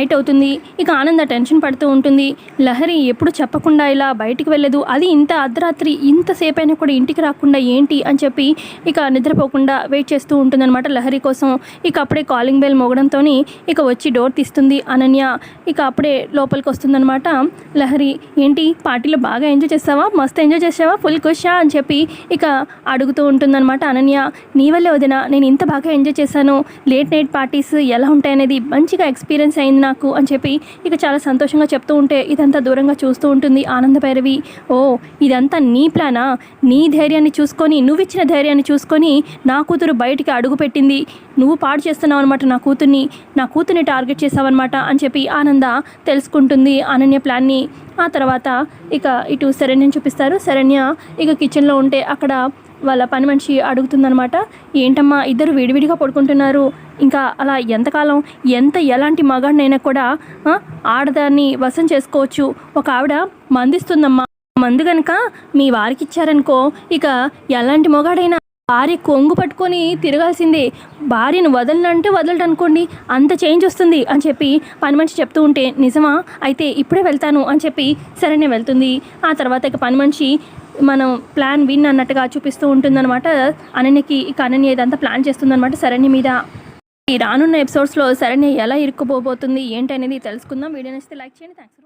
Night అవుతుంది. ఇక ఆనంద టెన్షన్ పడుతూ ఉంటుంది. లహరి ఎప్పుడు చెప్పకుండా ఇలా బయటికి వెళ్ళదు. అది ఇంత అర్ధరాత్రి ఇంతసేపైనా కూడా ఇంటికి రాకుండా ఏంటి అని చెప్పి ఇక నిద్రపోకుండా వెయిట్ చేస్తూ ఉంటుందన్నమాట లహరి కోసం. ఇక అప్పుడే కాలింగ్ బెల్ మోగడంతో ఇక వచ్చి డోర్ తీస్తుంది అనన్య. ఇక అప్పుడే లోపలికి వస్తుందన్నమాట లహరి. ఏంటి పార్టీలో బాగా ఎంజాయ్ చేస్తావా? మస్తు ఎంజాయ్ చేసావా ఫుల్ కుషా అని చెప్పి ఇక అడుగుతూ ఉంటుందన్నమాట అనన్య. నీ వల్లే వదిన నేను ఇంత బాగా ఎంజాయ్ చేశాను. లేట్ నైట్ పార్టీస్ ఎలా ఉంటాయనేది మంచిగా ఎక్స్పీరియన్స్ అయింది నాకు అని చెప్పి ఇక చాలా సంతోషంగా చెప్తూ ఉంటే ఇదంతా దూరంగా చూస్తూ ఉంటుంది ఆనందభైరవి ఓ ఇదంతా నీ ప్లానా? నీ ధైర్యాన్ని చూసుకొని నువ్వు ఇచ్చిన ధైర్యాన్ని చూసుకొని నా కూతురు బయటికి అడుగు పెట్టింది. నువ్వు పాడు చేస్తున్నావు అనమాట నా కూతుర్ని. నా కూతుర్ని టార్గెట్ చేసావన్నమాట అని చెప్పి ఆనంద తెలుసుకుంటుంది అనన్య ప్లాన్ని. ఆ తర్వాత ఇక ఇటు శరణ్యం చూపిస్తారు. శరణ్య ఇక కిచెన్లో ఉంటే అక్కడ వాళ్ళ పని మనిషి అడుగుతుందనమాట ఏంటమ్మా ఇద్దరు విడివిడిగా పడుకుంటున్నారు ఇంకా అలా ఎంతకాలం ఎంత ఎలాంటి మగాడినైనా కూడా ఆడదాన్ని వశం చేసుకోవచ్చు ఒక ఆవిడ మందిస్తుందమ్మా మందు కనుక మీ వారికి ఇచ్చారనుకో ఇక ఎలాంటి మొగాడైనా భార్య కొంగు పట్టుకొని తిరగాల్సిందే భార్యను వదలనంటే వదలటనుకోండి అనుకోండి అంత చేంజ్ వస్తుంది అని చెప్పి పని మనిషి చెప్తూ ఉంటే నిజమా? అయితే ఇప్పుడే వెళ్తాను అని చెప్పి సరేనే వెళ్తుంది. ఆ తర్వాత ఇక పని మనిషి మనం ప్లాన్ విన్ అన్నట్టుగా చూపిస్తూ ఉంటుందన్నమాట. అనన్యకి ఇక అనన్య ఇదంతా ప్లాన్ చేస్తుందన్నమాట. శరణ్య మీద ఈ రానున్న ఎపిసోడ్స్లో శరణ్య ఎలా ఇరుక్కుపోబోతుంది ఏంటి అనేది తెలుసుకుందాం. వీడియో నచ్చితే లైక్ చేయండి. థ్యాంక్స్